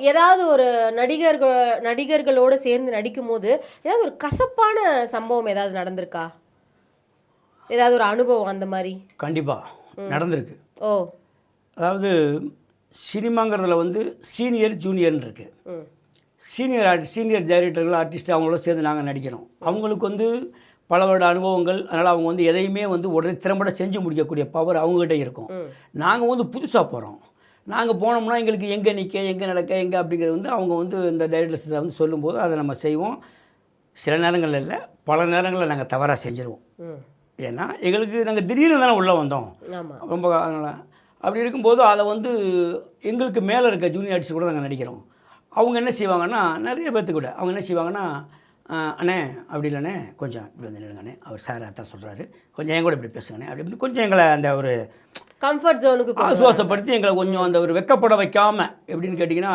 ஏதாவது ஒரு நடிகர்கள் நடிகர்களோடு சேர்ந்து நடிக்கும் போது ஏதாவது ஒரு கசப்பான சம்பவம் ஏதாவது நடந்திருக்கா? ஏதாவது ஒரு அனுபவம் அந்த மாதிரி? கண்டிப்பாக நடந்திருக்கு. ஓ. அதாவது சினிமாங்கிறதுல வந்து சீனியர் ஜூனியர்னு இருக்குது சீனியர் ஆர்ட் சீனியர் டைரக்டர்கள் ஆர்டிஸ்ட் அவங்களோட சேர்ந்து நாங்கள் நடிக்கிறோம். அவங்களுக்கு வந்து பல வருட அனுபவங்கள். அதனால் அவங்க வந்து எதையுமே வந்து உடனே திறம்பட செஞ்சு முடிக்கக்கூடிய பவர் அவங்ககிட்ட இருக்கும். நாங்கள் வந்து புதுசாக போகிறோம் நாங்கள் போனோம்னா எங்களுக்கு எங்கே நிற்க எங்கே நடக்க எங்கே அப்படிங்கிறது வந்து அவங்க வந்து இந்த டைரக்டர்ஸ் வந்து சொல்லும்போது அதை நம்ம செய்வோம். சில நேரங்களில் இல்லை பல நேரங்களில் நாங்கள் தவறாக செஞ்சுருவோம். ஏன்னா எங்களுக்கு நாங்கள் திடீர்னு தானே உள்ளே வந்தோம். ரொம்ப அப்படி இருக்கும்போது அதை வந்து எங்களுக்கு மேலே இருக்க ஜூனியர் ஆர்டிஸ்ட் கூட நாங்கள் நடிக்கிறோம். அவங்க என்ன செய்வாங்கன்னா நிறைய பேர்த்து கூட அவங்க என்ன செய்வாங்கன்னா "ஆஹ், அண்ணே அப்படி இல்லைண்ணே கொஞ்சம் இப்படி வந்து நில்லுங்கண்ணே. அவர் சார் அதான் சொல்கிறாரு கொஞ்சம் என் கூட இப்படி பேசுங்கண்ணே. அப்படி இப்படி கொஞ்சம் எங்களை அந்த ஒரு கம்ஃபர்ட் ஜோனுக்கு ஆசுவாசப்படுத்தி எங்களை கொஞ்சம் அந்த ஒரு வெக்கப்பட வைக்காமல் எப்படின்னு கேட்டிங்கன்னா